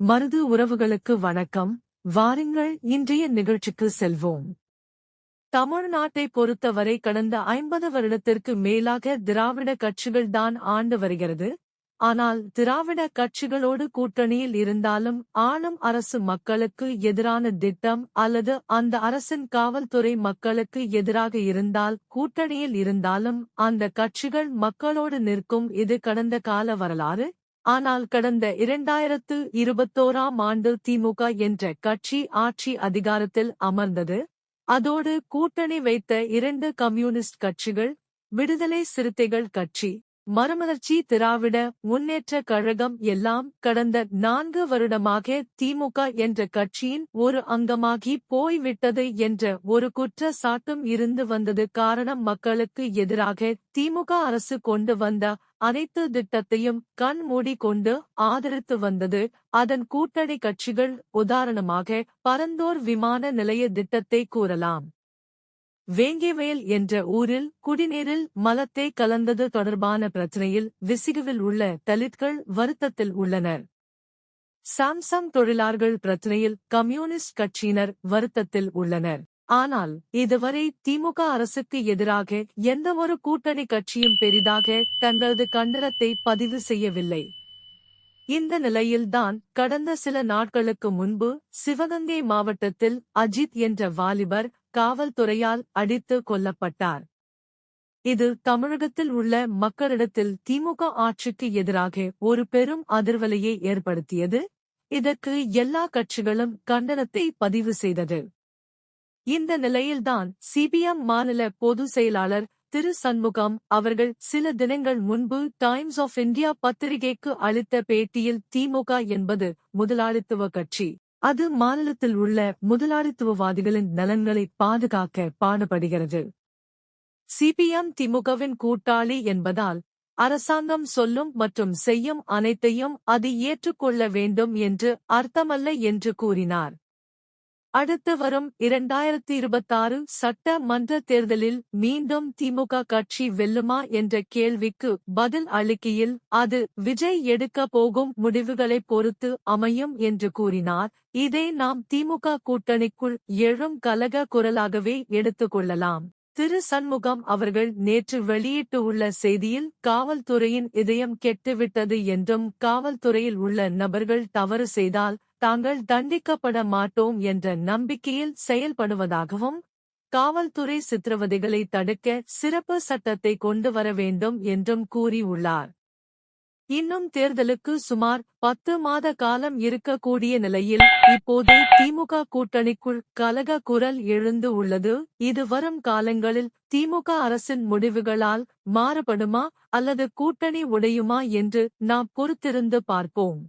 மருது உறவுகளுக்கு வணக்கம். வாருங்கள் இன்றைய நிகழ்ச்சிக்கு செல்வோம். தமிழ்நாட்டை பொறுத்தவரை கடந்த ஐம்பது வருடத்திற்கு மேலாக திராவிட கட்சிகள்தான் ஆண்டு வருகிறது. ஆனால் திராவிட கட்சிகளோடு கூட்டணியில் இருந்தாலும் ஆளும் அரசு மக்களுக்கு எதிரான திட்டம் அல்லது அந்த அரசின் காவல்துறை மக்களுக்கு எதிராக இருந்தால் கூட்டணியில் இருந்தாலும் அந்த கட்சிகள் மக்களோடு நிற்கும் இது கடந்த கால வரலாறு. ஆனால் கடந்த இரண்டாயிரத்து இருபத்தோராம் ஆண்டு திமுக என்ற கட்சி ஆட்சி அதிகாரத்தில் அமர்ந்தது. அதோடு கூட்டணி வைத்த இரண்டு கம்யூனிஸ்ட் கட்சிகள் விடுதலை சிறுத்தைகள் கட்சி மறுமலர்ச்சி திராவிட முன்னேற்ற கழகம் எல்லாம் கடந்த நான்கு வருடமாக திமுக என்ற கட்சியின் ஒரு அங்கமாகி போய்விட்டது என்ற ஒரு குற்ற சாட்டும் இருந்து வந்தது காரணம் மக்களுக்கு எதிராக திமுக அரசு கொண்டு வந்த அனைத்து திட்டத்தையும் கண் மூடி கொண்டு ஆதரித்து வந்தது. அதன் கூட்டணி கட்சிகள் உதாரணமாக பரந்தோர் விமான நிலைய திட்டத்தை கூறலாம். வேங்கிவேல் என்ற ஊரில் குடிநீரில் மலத்தை கலந்தது தொடர்பான பிரச்சனையில் விசிகுவில் உள்ள தலித்கள் வருத்தத்தில் உள்ளனர். சாம்சங் தொழிலாளர்கள் பிரச்சனையில் கம்யூனிஸ்ட் கட்சியினர் வருத்தத்தில் உள்ளனர். ஆனால் இதுவரை திமுக அரசுக்கு எதிராக எந்தவொரு கூட்டணி கட்சியும் பெரிதாக தங்களது கண்டனத்தை பதிவு செய்யவில்லை. இந்த நிலையில்தான் கடந்த சில நாட்களுக்கு முன்பு சிவகங்கை மாவட்டத்தில் அஜித் என்ற வாலிபர் காவல்துறையால் அடித்து கொல்லப்பட்டார். இது தமிழகத்தில் உள்ள மக்களிடத்தில் திமுக ஆட்சிக்கு எதிராக ஒரு பெரும் அதிர்வலையை ஏற்படுத்தியது. இதற்கு எல்லா கட்சிகளும் கண்டனத்தை பதிவு செய்தது. இந்த நிலையில்தான் சிபிஎம் மாநில பொதுச் செயலாளர் திரு சண்முகம் அவர்கள் சில தினங்கள் முன்பு டைம்ஸ் ஆஃப் இந்தியா பத்திரிகைக்கு அளித்த பேட்டியில் திமுக என்பது முதலாளித்துவ கட்சி. அது மாநிலத்தில் உள்ள முதலாளித்துவவாதிகளின் நலன்களை பாதுகாக்க பாடுபடுகிறது. சிபிஎம் திமுகவின் கூட்டாளி என்பதால் அரசாங்கம் சொல்லும் மற்றும் செய்யும் அனைத்தையும் அது ஏற்றுக்கொள்ள வேண்டும் என்று அர்த்தமல்ல என்று கூறினார். அடுத்து வரும் இரண்டாயிரத்தி இருபத்தாறு சட்ட மன்ற தேர்தலில் மீண்டும் திமுக கட்சி வெல்லுமா என்ற கேள்விக்கு பதில் அளிக்கையில் அது விஜய் எடுக்க போகும் முடிவுகளை பொறுத்து அமையும் என்று கூறினார். இதை நாம் திமுக கூட்டணிக்குள் எழும் கலக குரலாகவே எடுத்துக்கொள்ளலாம் திரு சண்முகம் அவர்கள் நேற்று வெளியிட்டு உள்ள செய்தியில் காவல்துறையின் இதயம் கெட்டுவிட்டது என்றும் காவல்துறையில் உள்ள நபர்கள் தவறு செய்தால் தாங்கள் தண்டிக்கப்பட மாட்டோம் என்ற நம்பிக்கையில் செயல்படுவதாகவும் காவல்துறை சித்திரவதைகளை தடுக்க சிறப்பு சட்டத்தை கொண்டு வர வேண்டும் என்றும் கூறியுள்ளார். இன்னும் தேர்தலுக்கு சுமார் பத்து மாத காலம் இருக்கக்கூடிய நிலையில் இப்போது திமுக கூட்டணிக்குள் கலக குரல் எழுந்து உள்ளது. இது வரும் காலங்களில் திமுக அரசின் முடிவுகளால் மாறுபடுமா அல்லது கூட்டணி உடையுமா என்று நாம் பொறுத்திருந்து பார்ப்போம்.